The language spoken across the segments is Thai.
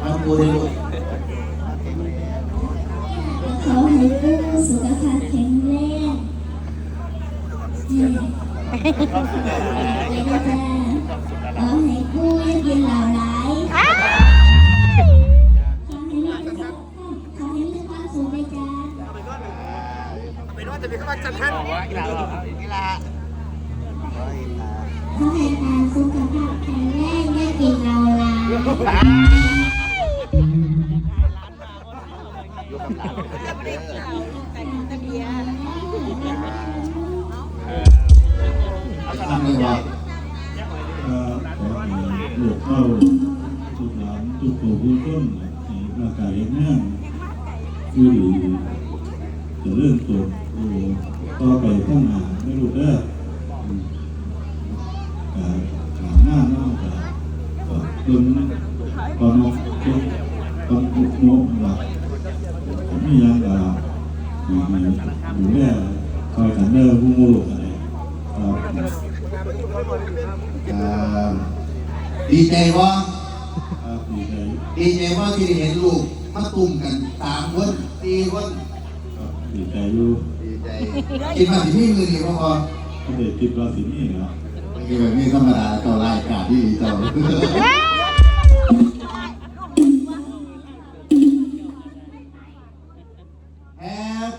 เอาปูเลยลูกขอให้ปูกสุขภาพแข็งแรงขอให้ปูอย่ากินเหล้าหลายขอให้มีสุขอให้มีความสุขนะจ๊ะเป็นว่าจะมีคำว่าจันทันกีฬากีฬาขอให้ตาสุขภาพแข็งแรงอย่กินเหล้าหลาย ทำเลยว่าก็ขอให้ลูกเข้าทุกหลานทุกผู้ผู้ต้นให้ร่างกายแข็งแรงคือดีจะเริ่มตัวต่อไปข้างหน้าไม่รู้เด้ออืมอ่าถามหน้าเนาะแต่ก็เพิ่นตอนนกตอนตอนนกนกหลับ ผมมีหยังก็ดีๆดูแลคอยกันเด้อผู้มูลูกอะไรครับอ่าดีใจว่าครับดีใจดีใจว่าที่ได้เห็นลูกมาตุ่มกันสามคนสี่คนครับดีใจอยู่ดีใจกินมาที่นี่มือดีพ่อพอก็ได้คิดว่าสิ่งนี้นะไม่ใช่แบบนี้ธรรมดาเจ้ารายการที่เจ้า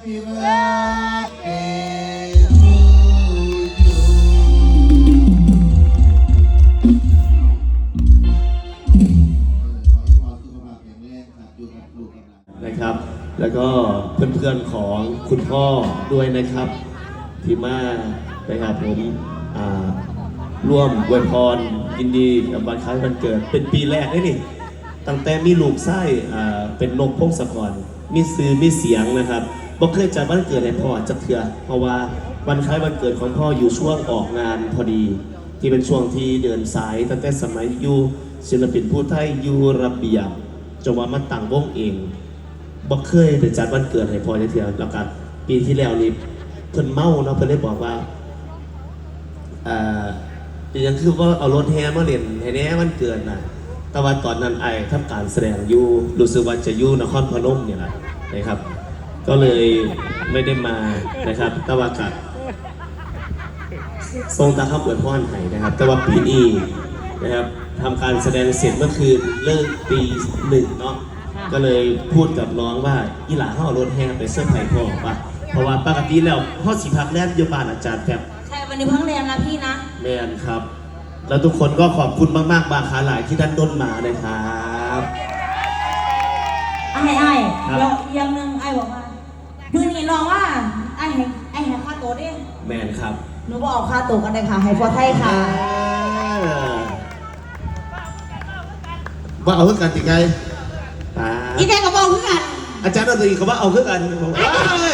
Happy birthday to you นะครับ แล้วก็เพื่อนๆของคุณพ่อด้วยนะครับ ที่มานะครับผมร่วมอวยพรยินดีกับวันคล้ายวันเกิด เป็นปีแรกเลยนี่ตั้งแต่มีลูกไส้เป็นนกพงศกรมีซื้อมีเสียงนะครับ บ่เคยจัดวันเกิดให้พ่อจักเถื่อเพราะว่าวันคล้ายวันเกิดของพ่ออยู่ช่วงออกงานพอดี ที่เป็นช่วงที่เดินสายตั้งแต่สมัยอยู่ศิลปินผู้ไทยอยู่ระเบียบจนว่ามาตั้งวงเองบ่เคยไปจัดวันเกิดให้พ่อจักเทื่อแล้วกันปีที่แล้วนี่เพิ่นเมาเนาะเพิ่นเลยบอกว่าเอ่อยังคือว่าเอารถแห่มาเล่นให้แน่วันเกิดน่ะแต่ว่าตอนนั้นไอ้ทำการแสดงอยู่รู้สึกว่าจะอยู่นครพนมเนี่ยแหละนะครับ ก็เลยไม่ได้มานะครับ แต่ว่ากัทรงตาข้ามอวยพรให้นะครับ แต่ว่าปีนี้นะครับทำการแสดงเสร็จเมื่อคืนเลิกตีหนึ่งเนาะก็เลยพูดกับน้องว่าอีหลาเขาเอารถแห่ไปเสื้อร์ไผ่พ่อป่ะเพราะว่าปกติแล้วพ่อสีพักแล่นอยู่บ้านอาจารย์แบบใช่วันนี้เพิ่งเรียนนะพี่นะแมนครับ แล้วทุกคนก็ขอบคุณมากๆบาคาหลายที่ด้านด้นมานะครับไอ้ไอ้ครับแล้วอีกอย่างหนึ่งไอ้บอกว่า มือนี้ลองว่าไอ้ให้ไอ้ให้ค่าตัวดิแมนครับหนูบอกเอาค่าตัวกันเลยค่ะ ให้ฟอไทยค่ะ ว่าเอาเพื่อกันติไงอ่าอีแกก็บอกเพื่อนอาจารย์ดนตรีเขาว่าเอาเพื่อกันผมว้าย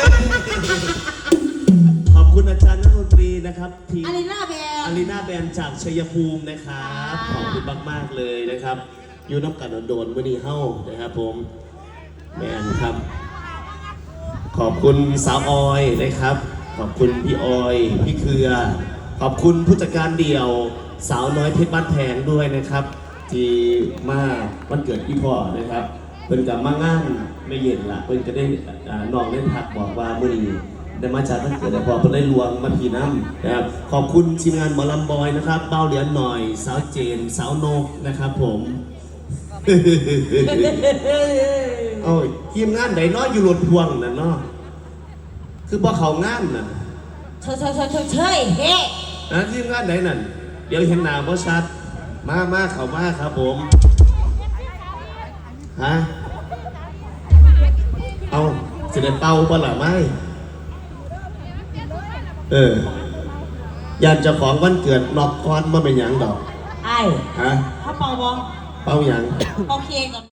ขอบคุณอาจารย์นักดนตรีนะครับทีม อารีนาแบอารีนาแบนด์จากชัยภูมินะครับขอบคุณมาก ๆ เลยนะครับ อยู่น้ำกันโดนๆมื่อนี้เฮ้านะครับผม แมนครับ ขอบคุณสาวออยนะครับ ขอบคุณพี่ออย พี่เครือ ขอบคุณผู้จัดการเดี่ยวสาวน้อยเพชรบ้านแพงด้วยนะครับ ที่มาวันเกิดพี่พ่อนะครับเพิ่นกับมางานไม่เย็นละเพิ่นก็ได้อ่าน้องได้ทักบอกว่ามื่อนี้ได้มาจากวันเกิดแต่พอเพิ่นได้ลวงมาพีน้ำนะครับขอบคุณทีมงานหมอลำบอยนะครับเบ้าเหรียญหน่อย สาวเจน สาวนกนะครับผม โอ้ยทีมงานไหนน้อยอยู่รถพวงน่ะเนาะคือบ่เขางานน่ะเชยเชยเชยเชยเชยเฮ้นะทีมงานไหนนั่น เดี๋ยวเห็นหน้าบ่ชัด มามาเข้ามาครับผมฮะเอาสิได้เป่าบ่ล่ะไม่เออยานเจ้าของวันเกิดนอกคอนบ่เป็นหยังดอกไอ้ฮะเขาเป่าบอเป่าหยัง เป่าเค้กก่อน